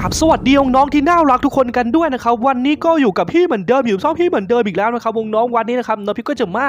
กับสวัสดีน้องที่น่ารักทุกคนกันด้วยนะครับวันนี้ก็อยู่กับพี่เหมือนเดิมอยู่ช่องพี่เหมือนเดิมอีกแล้วนะครับวงน้องวันนี้นะครับเนาะพี่ก็จะมา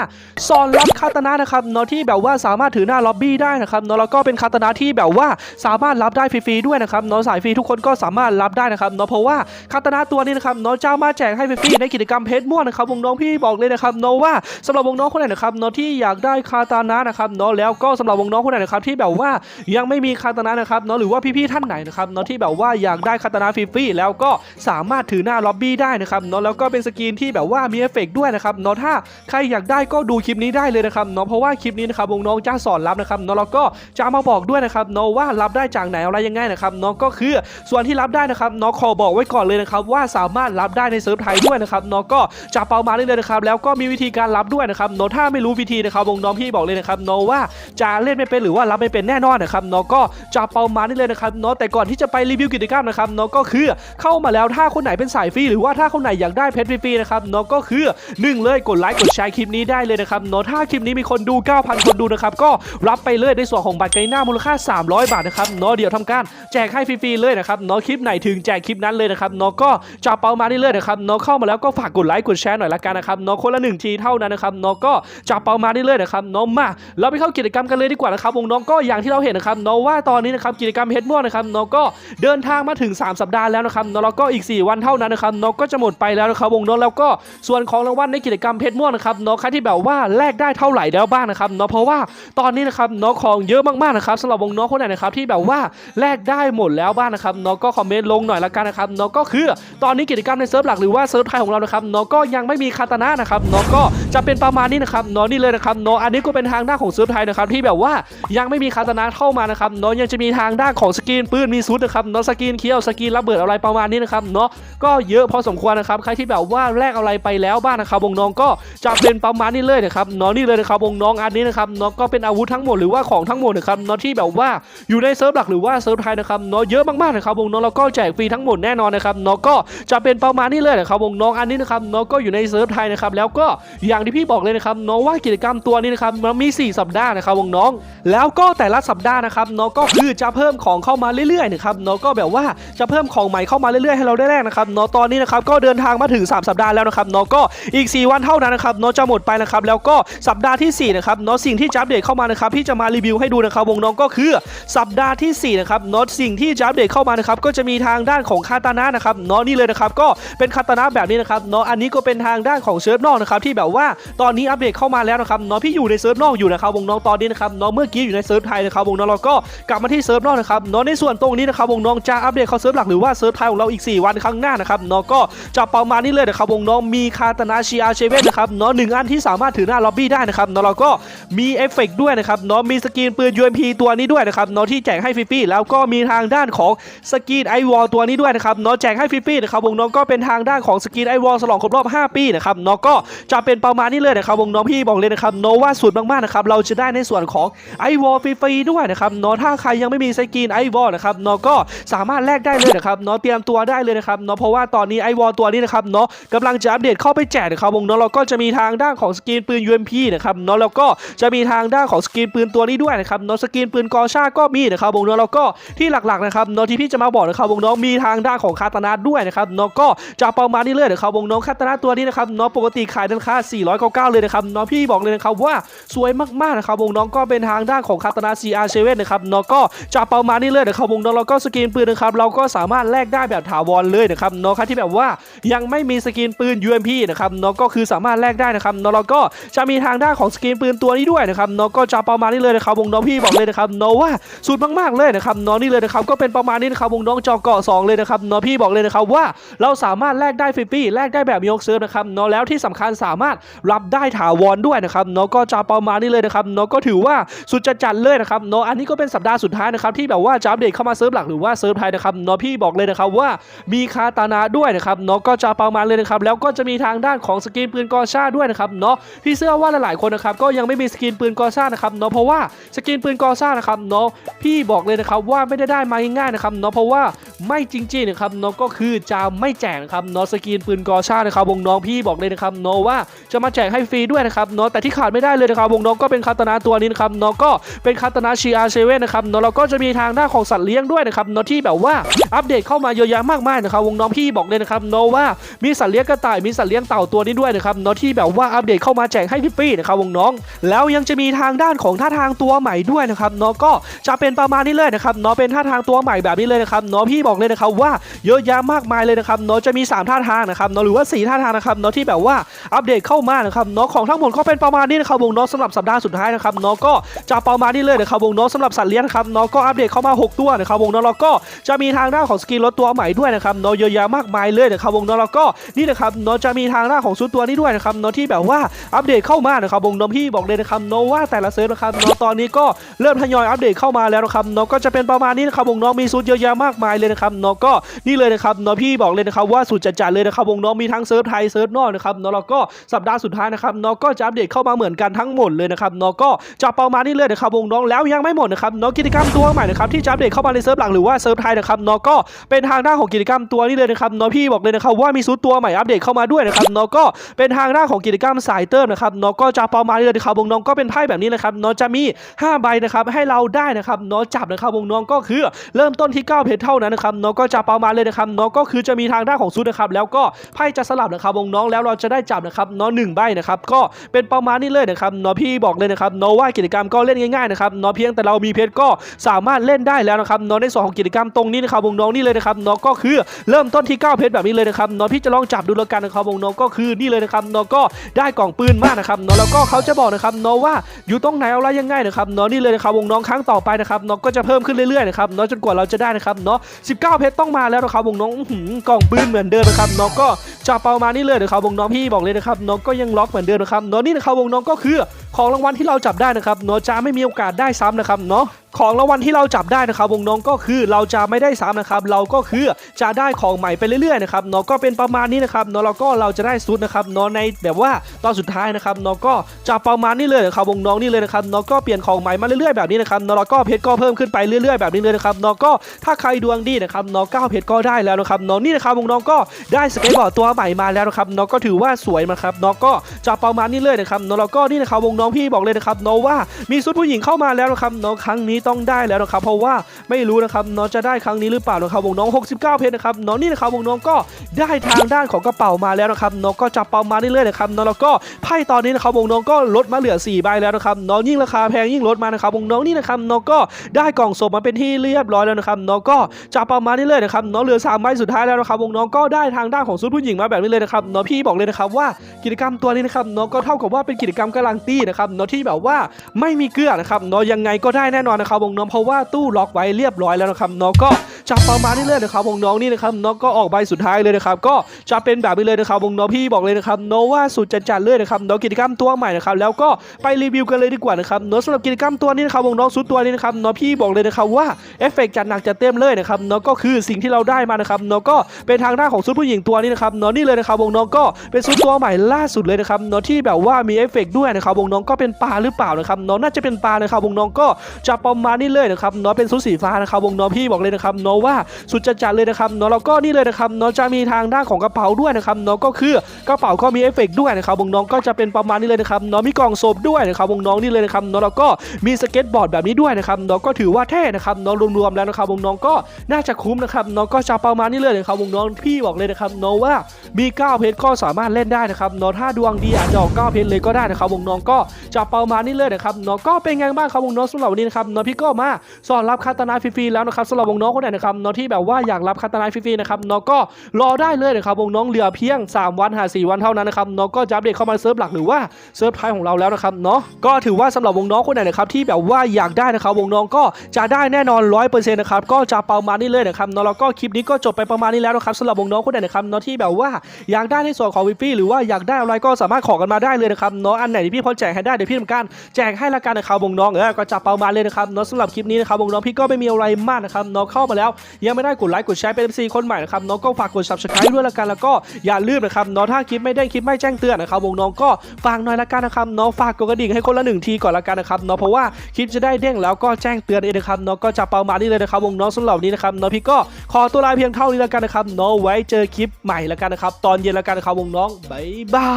สอนรับคาตานะนะครับเนาะที่แบบว่าสามารถถือหน้าล็อบบี้ได้นะครับเนาะแล้วก็เป็นคาตานะที่แบบว่าสามารถรับได้ฟรีๆด้วยนะครับเนาะสายฟรีทุกคนก็สามารถรับได้นะครับเนาะเพราะว่าคาตานะตัวนี้นะครับเนาะจะมาแจกให้ฟรีในกิจกรรมเพชรม่วงนะครับวงน้องพี่บอกเลยนะครับเนาะว่าสำหรับวงน้องคนไหนนะครับเนาะที่อยากได้คาตานะนะครับเนาะแล้วก็สำหรับวงน้องคนไหนนะครับที่แบบว่ายังไม่มีคาตนะนะครับเนาะหรือว่าพี่ๆท่านไหนนะครับเนาะที่แบบว่าอยากได้คาตานะฟรีๆแล้วก็สามารถถือหน้าล็อบบี้ได้นะครับเนาะแล้วก็เป็นสกรีนที่แบบว่ามีเอฟเฟกต์ด้วยนะครับเนาะถ้าใครอยากได้ก็ดูคลิปนี้ได้เลยนะครับเนาะเพราะว่าคลิปนี้นะครับวงน้องจะสอนรับนะครับเนาะแล้วก็จะมาบอกด้วยนะครับเนาะว่ารับได้จากไหนอะไรยังไงนะครับเนาะก็คือส่วนที่รับได้นะครับเนาะขอบอกไว้ก่อนเลยนะครับว่าสามารถรับได้ในเซิร์ฟไทยด้วยนะครับเนาะก็จะเปามาได้เลยนะครับแล้วก็มีวิธีการรับด้วยนะครับเนาะถ้าไม่รู้วิธีนะครับวงน้องพี่บอกเลยนะครับเนาะว่าจะเล่นไม่เป็นหรือว่ารับไม่เป็นแน่นอนนะครับเนาะก็จะเปามาได้เลยนะครับเนาะแต่ก่อนที่จะไปรีวิวกิจกรรมนะครับเนาะก็คือเข้ามาแล้วถ้าคนไหนเป็นสายฟรีหรือว่าถ้าคนไหนอยากได้เพชรฟรีๆนะครับเนาะก็คือหนึ่งเลยกดไลค์กดแชร์คลิปนี้ได้เลยนะครับเนาะถ้าคลิปนี้มีคนดู 9,000 คนดูนะครับก็รับไปเลยในส่วนของบัตรไกหน้ามูลค่า 300 บาทนะครับเนาะเดี๋ยวทำการแจกให้ฟรีๆเลยนะครับเนาะคลิปไหนถึงแจกคลิปนั้นเลยนะครับเนาะก็จะเปามาได้เลยนะครับเนาะเข้ามาแล้วก็ฝากกดไลค์กดแชร์หน่อยละกันนะครับเนาะคนละหนึ่งทีเท่านั้นนะครับเนาะก็จะเปามาได้เลยนะครับเนาะมาเราไปเข้ากิจกรรมกันเลยดีกว่านะครับวงน้องก็อย่างที่เราเห็นนะครับเนาะว่าตอนนี้นะครับกิจกรรมเฮดม่วนะครับเนาะก็เดินทางมาถึง3 สัปดาห์แล้วนะครับเนาะแล้วก็อีก 4 วันเท่านั้นนะครับเนาะก็จะหมดไปแล้วนะครับวงน้องแล้วก็ส่วนของรางวัลในกิจกรรมเพชรม่วงนะครับเนาะใครที่แบบว่าแลกได้เท่าไหร่แล้วบ้างนะครับเนาะเพราะว่าตอนนี้นะครับเนาะของเยอะมากๆนะครับสำหรับวงน้องคนไหนนะครับที่แบบว่าแลกได้หมดแล้วบ้างนะครับเนาะก็คอมเมนต์ลงหน่อยละกันนะครับเนาะก็คือตอนนี้กิจกรรมในเซิร์ฟหลักหรือว่าเซิร์ฟไทยของเรานะครับเนาะก็ยังไม่มีคาตานะนะครับเนาะก็จะเป็นประมาณนี้นะครับเนาะนี่เลยนะครับเนาะอันนี้ก็เป็นทางด้านของเซิร์ฟไทยนะครับที่แบบว่ายังไม่มีคาตานะเข้ามานะครับเนาะยังจะมีทางด้านของสกินปืนมีซุดนะครับเนาะสกินเคียวสกินระเบิดอะไรประมาณนี้นะครับเนาะก็เยอะพอสมควรนะครับใครที่แบบว่าแลกอะไรไปแล้วบ้างนะครับวงน้องก็จะเป็นประมาณนี้เลยนะครับเนาะนี่เลยนะครับวงน้องอันนี้นะครับเนาะก็เป็นอาวุธทั้งหมดหรือว่าของทั้งหมดนะครับเนาะที่แบบว่าอยู่ในเซิร์ฟหลักหรือว่าเซิร์ฟไทยนะครับเนาะเยอะมากๆนะครับวงน้องแล้วก็แจกฟรีทั้งหมดแน่นอนนะครับเนาะก็จะเป็นประมาณนี้เลยนะครับวงน้องอันนี้นะครับเนาะก็อยู่ในเซิร์ฟไทยนะครับแล้วก็อย่างที่พี่บอกเลยนะครับเนาะว่ากิจกรรมตัวนี้นะครับมันมี 4 สัปดาห์นะครับวงน้อง แล้วก็แต่ละสัปดาห์นะครับเนาะก็คือจะเพิ่มของเข้ามาเรื่อยๆนะครับเนาะก็แบบว่าจะเพิ่มของใหม่เข้ามาเรื่อยๆให้เราได้แรกนะครับเนาะตอนนี้นะครับก็เดินทางมาถึง 3 สัปดาห์แล้วนะครับเนาะก็อีก 4 วันเท่านั้นนะครับเนาะจะหมดไปนะครับแล้วก็สัปดาห์ที่4นะครับเนาะสิ่งที่จะอัปเดตเข้ามานะครับพี่จะมารีวิวให้ดูนะครับวงน้องก็คือสัปดาห์ที่4นะครับเนาะสิ่งที่จะอัปเดตเข้ามานะครับก็จะมีทางด้านของคาตานะนะครับเนาะนี่เลยนะครับก็เป็นคาตานะแบบนี้นะครับเนาะอันนี้ก็เป็นทางด้านของเซิร์ฟนอกนะครับที่แบบว่าตอนนี้อัปเดตเข้ามาแล้วนะครับเนาะพี่อยู่ในเซิร์ฟนอกอยู่นะครับวงน้องตอนนี้นะครับเนาะเมื่อกี้อยู่ในเซิร์ฟไทยนะครับวงน้องเราก็กลับมาที่เซิร์ฟนอกนะครับเนาะในส่วนตรงนี้นะครับวงน้องจะอัปเดตเขาเซิร์ฟหลักหรือว่าเซิร์ฟไทยของเราอีก 4 วันข้างหน้านะครับเนาะก็จะประมาณนี้เลยนะครับวงน้องมีคาตานาชีอาเชเว่นนะครับเนาะหนึ่งอันที่สามารถถือหน้าล็อบบี้ได้นะครับเนาะเราก็มีเอฟเฟกด้วยนะครับเนาะมีสกรีนปืน UMP ตัวนี้ด้วยนะครับเนาะที่แจกให้ฟรีๆแล้วก็มีทางด้านของสกรีนไอวอลตัวนี้ด้วยนะครับเนาะแจกให้ฟรีๆนะครับวงน้องก็เป็นทางด้านของสกรีนไอวอลฉลองครบรอบ 5 ปีนะครับเนาะก็จะเป็นประมาณนี้เลยนะครับวงน้องพี่บอกเลยนะครับเนาะว่าสุดมากๆนะครับเราจะได้ในส่วนของไอวอลฟรีๆด้วยนะครับเนาะถ้าใครยังไม่มีสกรีนไอวอลนะครับเนาะก็สามารถแลกได้ได้เลยนะครับเนาะเตรียมตัวได้เลยนะครับเนาะเพราะว่าตอนนี้ไอวอลตัวนี้นะครับเนาะกำลังจะอัปเดตเข้าไปแจกนะครับวงน้องเราก็จะมีทางด้านของสกรีนปืน UMP นะครับเนาะแล้วก็จะมีทางด้านของสกรีนปืนตัวนี้ด้วยนะครับเนาะสกรีนปืนกอชาก็มีนะครับวงน้องแล้วก็ที่หลักๆนะครับเนาะที่พี่จะมาบอกนะครับวงน้องมีทางด้านของคาตานาด้วยนะครับเนาะก็จะประมาณนี้เลยนะครับวงน้องคาตานาตัวนี้นะครับเนาะปกติขายราคา499 เลยนะครับเนาะพี่บอกเลยนะครับว่าสวยมากๆนะครับวงน้องก็เป็นทางด้านของคาตานา CR7 นะครับเนาะก็จะประมาณนี้เลยนะครับวงน้องแล้วก็สกรีนปืนนะครับเราก็็สามารถแลกได้แบบถาวรเลยนะครับเนาะใครที่แบบว่ายังไม่มีสกรีนปืน UMP นะครับเนาะก็คือสามารถแลกได้นะครับเนาะแล้วก็จะมีทางด้านของสกรีนปืนตัวนี้ด้วยนะครับเนาะก็จะประมาณนี้เลยนะครับวงน้องพี่บอกเลยนะครับเนาะว่าสุดมากๆเลยนะครับเนาะนี่เลยนะครับก็เป็นประมาณนี้นะครับวงน้องจอเกาะสองเลยนะครับเนาะพี่บอกเลยนะครับว่าเราสามารถแลกได้ฟรีๆแลกได้แบบยกเซิร์ฟนะครับเนาะแล้วที่สำคัญสามารถรับได้ถาวรด้วยนะครับเนาะก็จะประมาณนี้เลยนะครับเนาะก็ถือว่าสุดจะจัดเลยนะครับเนาะอันนี้ก็เป็นสัปดาห์สุดท้ายนะครับที่แบบว่าจะอัปเดตเข้ามาเซิร์ฟหลักหรือว่าเซิร์ฟไทยนะครับเนาะพี่บอกเลยนะครับว่ามีคาตานาด้วยนะครับเนาะก็จะประมาณเลยนะครับแล้วก็จะมีทางด้านของสกินปืนกอชาด้วยนะครับเนาะพี่เชื่อว่าหลายๆคนนะครับก็ยังไม่มีสกินปืนกอชานะครับเนาะเพราะว่าสกินปืนกอชานะครับเนาะพี่บอกเลยนะครับว่าไม่ได้ได้มาง่ายๆนะครับเนาะเพราะว่าไม่จริงๆนะครับเนาะก็คือจะไม่แจกนะครับเนาะสกินปืนกอชานะครับวงน้องพี่บอกเลยนะครับเนาะว่าจะมาแจกให้ฟรีด้วยนะครับเนาะแต่ที่ขาดไม่ได้เลยนะครับวงน้องก็เป็นคาตานาตัวนี้นะครับเนาะก็เป็นคาตานาชีอาเซเว่นนะครับเนาะแล้วก็จะมีทางด้านของสัตว์เลี้ยงด้วยนะครับเนาะที่แบบว่าอัปเดตเข้ามาเยอะแยะมากมายนะครับวงน้องพี่บอกเลยนะครับเนว่ามีสัตว์เลี้ยงกระต่ายมีสัตว์เลี้ยงเต่าตัวนี้ด้วยนะครับเนาะที่แบบว่าอัปเดตเข้ามาแจกให้ฟรีๆนะครับวงน้อง แล้วยังจะมีทางด้านของท่าทางตัวใหม่ด้วยนะครับเนาะก็จะเป็นประมาณนี้เลยนะครับเนาะเป็นท่าทางตัวใหม่แบบนี้เลยนะครับเนาะพี่บอกเลยนะครับว่าเยอะแยะมากมายเลยนะครับเนาะจะมีสามท่าทางนะครับเนาะหรือว่าสี่ท่าทางนะครับเนาะที่แบบว่าอัปเดตเข้ามานะครับเนาะของทั้งหมดก็เป็นประมาณนี้นะครับวงน้องสำหรับสัปดาห์สุดท้ายนะครับเนาะก็จะประมาณนี้เลยนะครับวงน้องสำหรับสัตว์เลี้ยงนะครับเนาะก็อัปเดตเข้ามาหกตัวนะครับวงน้องแล้วก็จะมีทางด้านของสกินรถตัวใหม่ด้วยนะครับเนาะเยอะแยะมากมายเลยนะครับวงน้องแล้วก็นี่นะครับเนาะจะมีทางด้านของชุดตัวนี้ด้วยนะครับเนาะที่แบบว่าอัปเดตเข้ามานะครับวงน้องพี่บอกเลยนะครับเนาะว่าแต่ละเซิร์ฟนะครับเนาะตอนนี้ก็เริ่มทยอยอัปเดตเข้ามาแล้วนะครับเนาะก็จะเป็นประมาณนี้นะครับวงน้องมีชุดเยอะแยะมากมายเลยนะครับเนาะก็นี่เลยนะครับเนาะพี่บอกเลยนะครับว่าสุดจัดๆเลยนะครับวงน้องมีทั้งเซิร์ฟไทยเซิร์ฟนอกนะครับเนาะแล้วก็สัปดาห์สุดท้ายนะครับเนาะก็จะอัปเดตเข้ามาเหมือนกันทั้งหมดเลยนะครับเนาะก็จะประมาณนี้เลยนะครับวงน้องแล้วยังไม่หมดนะครับเนาะกิจกรรมตัวใหม่นะครับที่จะอัปเดตเข้ามาในเซิร์ฟหลักหรือว่าเซิร์ฟไทยนะครับเนาะก็เป็นทางด้านของกิจกรรมตัวนี้เลยนะครับเนาะพี่บอกเลยนะครับว่ามีชุดตัวใหม่อัปเดตเข้ามาด้วยนะครับเนาะก็เป็นทางด้านของกิจกรรมสายเติมนะครับเนาะก็จะประมาณนี้เลยนะครับวงน้องก็เป็นไพ่แบบนี้นะครับเนาะจะมี 5 ใบนะครับให้เราได้นะครับเนาะจับนะครับวงน้องก็คือเริ่มต้นที่ 9 เพชรเท่านั้นนะครับเนาะก็จะประมาณเลยนะครับเนาะก็คือจะมีทางด้านของชุดนะครับแล้วก็ไพ่จะสลับนะครับวงน้องแล้วเราจะได้จับนะครับเนาะหนึ่งใบนะครับก็เป็นประมาณนี้เลยนะครับเนาะพี่บอกเลยนะครับเนาะว่ากิจกรรมก็เล่นง่ายๆนะครับนาะเพียงแต่เรามีเพชรก็สามารถเล่นได้แล้วนะครับนาะในส่วนของกิจกรรมตรงนี้นะครับวงน้องนี่เลยนะครับเนาะก็คือเริ่มต้นที่ 9 เพชรแบบนี้เลยนะครับเนาะพี่จะลองจับดูแล้วกันนะครับวงน้องก็คือนี่เลยนะครับเนาะก็ได้กล่องปืนมากนะครับเนาะแล้วก็เขาจะบอกนะครับเนาะว่าอยู่ตรงไหนเอะไรยังไงนะครับเนาะนี่เลยนะครับวงน้องครั้งต่อไปนะครับเนาะก็จะเพิ่มขึ้นเรื่อยๆนะครับเนาะจนกว่าเราจะได้นะครับเนาะ19เพชรต้องมาแล้วนะครับวงน้องหือกล่องปืนเหมือนเดิมนะครับเนาะก็จะประมานี้เลยนะครับวงน้องพี่บอกเลยนะครับเนาะก็ยังล็อกเหมือนเดิมนะครับเนาะนี่นะครับวงน้องก็คือ ของรางวัลที่เราจับได้นะครับเนาะจะไม่มีโอกาสได้ซ้ำนะครับเนาะของรางวัลที่เราจับได้นะครับวงน้องก็คือเราจะไม่ได้ซ้ำนะครับเราก็คือจะได้ของใหม่ไปเรื่อยๆนะครับเนาะก็เป็นประมาณนี้นะครับเนาะแล้วก็เราจะได้ซุดนะครับเนาะในแบบว่าตอนสุดท้ายนะครับเนาะก็จะประมาณนี้เลยนะครับวงน้องนี่เลยนะครับเนาะก็เปลี่ยนของใหม่มาเรื่อยๆแบบนี้นะครับเนาะแล้วก็เพชรก็เพิ่มขึ้นไปเรื่อยๆแบบนี้เลยนะครับเนาะก็ถ้าใครดวงดีนะครับเนาะเก้าเพชรก็ได้แล้วนะครับเนาะนี่นะครับวงน้องก็ได้สเก็ตบอร์ดตัวใหม่มาแล้วนะครับเนาะก็ถือว่าสวยนะครับเนาะก็จะประมาณนี้เลยนะครับเนาะแล้วก็นี่นะครับวงน้องพี่บอกเลยนะครับเนาะว่ามีซุดผู้หญิงเข้ามาแล้วนะครับเนาะครั้งนี้ต้องได้แล้วนะครับเพราะว่าไม่รู้นะครับน้องจะได้ครั้งนี้หรือเปล่านะครับวงน้อง 69 เพชรนะครับน้องนี่นะครับวงน้องก็ได้ทางด้านของกระเป๋ามาแล้วนะครับน้องก็จับเป๋ามาเรื่อยๆนะครับน้องแล้วก็ไพ่ตอนนี้นะครับวงน้องก็ลดมาเหลือ4ใบแล้วนะครับน้องยิ่งราคาแพงยิ่งลดมานะครับวงน้องนี่นะครับน้องก็ได้กล่องศพมาเป็นที่เรียบร้อยแล้วนะครับน้องก็จับเป๋ามาเรื่อยๆนะครับน้องเหลือ3ใบสุดท้ายแล้วนะครับวงน้องก็ได้ทางด้านของซุดผู้หญิงมาแบบนี้เลยนะครับน้องพี่บอกเลยนะครับว่ากิจกรรมตัวนี้นะครับน้องก็เท่ากับว่าเป็นกิจกรรมกำลังตีนะครับน้องที่แบบว่าไม่มีเกลือนะครับน้องยังไงก็ได้แน่นอนนะครับวงน้องเพราะว่าตู้ล็อกไว้เรียบร้อยแล้วนะครับน้องก็ จะประมาณนี้เลยนะครับวงน้องนี่นะครับน้องก็ออกใบสุดท้ายเลยนะครับก็จะเป็นแบบนี้เลยนะครับวงน้องพี่บอกเลยนะครับน้องว่าสุดจัดๆเลยนะครับน้องกิจกรรมตัวใหม่นะครับแล้วก็ไปรีวิวกันเลยดีกว่านะครับน้องสำหรับกิจกรรมตัวนี้นะครับวงน้องสุดตัวนี้นะครับน้องพี่บอกเลยนะครับว่าเอฟเฟกต์จัดหนักจัดเต็มเลยนะครับน้องก็คือสิ่งที่เราได้มานะครับน้องก็เป็นทางด้านของซุดผู้หญิงตัวนี้นะครับน้องนี่เลยนะครับวงน้องก็เป็นซุดตัวใหม่ล่าสุดเลยนะครับน้องที่แบบว่ามีเอฟเฟกต์ด้วยนะครับวงน้องก็เป็นปลาหรือเปล่านะครับน้องน่าจะเป็นปลานะครับวงน้องก็จะประมาณนี้เลยนะครับน้องเป็นซุดสีฟ้านะครับวงน้องพี่บอกเลยนะครับน้องว่าสุดจัดๆเลยนะครับน้องแล้วก็นี่เลยนะครับน้องจะมีทางด้านของกระเป๋าด้วยนะครับน้องก็คือกระเป๋าก็มีเอฟเฟกต์ด้วยนะครับวงน้องก็จะเป็นประมาณนี้เลยนะครับน้องมีกล่องศพด้วยนะครับวงน้องนี่เลยนะครับน้องแล้วก็มีสเก็ตบอร์ดแบบนี้ด้วยนะครับน้องก็ถือว่าเท่นะครับน้องรวมๆแล้วนะครับวงน้องก็น่าจะคุ้มนะครับน้องก็จะประมาณนี้เลยนะครับวงน้องพี่บอกเลยนะครับน้องว่ามี 9 เพชรก็สามารถเล่นได้นะครับน้องถ้าดวงดีอาจจะออก9เพชรเลยก็ได้นะครับวงน้องก็จะประมาณนี้เลยนะครับน้องก็เป็นไงบ้างครับวงน้องสำหรับวันนี้นะครับน้องพี่ก็มาสอนรับคาตานาฟรีๆแล้วนะครับสำหรับวงน้องคนไหนนะครับน้องที่แบบว่าอยากรับคาตานาฟรีๆนะครับเน้องก็รอได้เลยนะครับวงน้องเหลือเพียง 3 วันหา4วันเท่านั้นนะครับเน้องก็จะอัปเดตเข้ามาเซิร์ฟหลักหรือว่าเซิร์ฟไทยของเราแล้วนะครับเนาะก็ถือว่าสำหรับวงน้องคนไหนนะครับที่แบบว่าอยากได้นะครับวงน้องก็จะได้แน่นอน 100%นะครับก็จะประมาณนี้เลยนะครับเนาะแล้วก็คลิปนี้ก็จบไปประมาณนี้แล้วนะครับสำหรับวงน้องคนไหนนะครับเนาะที่แบบว่าอยากได้ในส่วนของวิฟี่หรือว่าอยากได้อะไรก็สามารถขอกันมาได้เลยนะครับเนาะอันไหนที่พี่พอแจกให้ได้เดี๋ยวพี่ทำการแจกให้ละกันนะครับวงน้องเออก็จะประมาณเลยนะครับเนาะสำหรับคลิปนี้นะครับวงน้องพี่ก็ไม่มีอะไรมากนะครับเนาะเข้ามาแล้วยังไม่ได้กดไลค์กดแชร์เป็น MC คนใหม่นะครับน้องก็ฝากกด subscribe ด้วยละกันแล้วก็อย่าลืมนะครับเนาะถ้าคลิปไม่ได้คลิปไม่แจ้งเตือนนะครับวงน้องก็ฝากหน่อยละกันนะครับเนาะฝากกดกระดิ่งให้คนละหนึ่งทีก่อนละกันนะครับเนาะเพราะว่าคลิปจะได้เด้งแล้วก็แจ้งเตือนเองนะครับเนาะก็จะประมาณนี้เลยนะครับวงน้องสำหรับนนี้นะครับเนาะพี่ก็ขอตัวลาเพียงเท่านี้ละกันนะครับเนาะไว้เจอคลิปใหม่ละกันนะครับตอนเย็นละกันนะครับวงน้องบ๊ายบา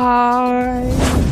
ย